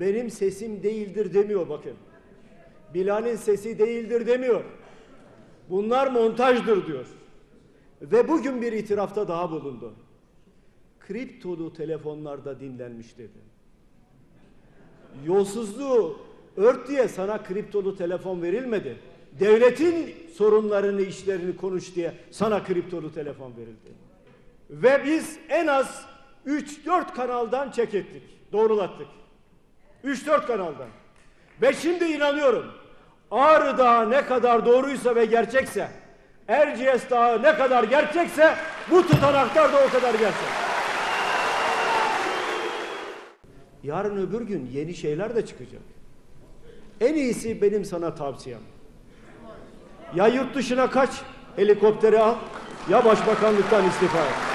benim sesim değildir demiyor bakın. Bilal'in sesi değildir demiyor. Bunlar montajdır diyor. Ve bugün bir itirafta daha bulundu. Kriptolu telefonlarda dinlenmiş dedi. Yolsuzluğu ört diye sana kriptolu telefon verilmedi. Devletin sorunlarını, işlerini konuş diye sana kriptolu telefon verildi. Ve biz en az 3-4 kanaldan çek ettik, doğrulattık. 3-4 kanaldan. Ve şimdi inanıyorum. Ağrı Dağı ne kadar doğruysa ve gerçekse, Erciyes Dağı ne kadar gerçekse bu tutanaklar da o kadar gerçek. Yarın öbür gün yeni şeyler de çıkacak. En iyisi benim sana tavsiyem. Ya yurt dışına kaç, helikopteri al, ya başbakanlıktan istifa et.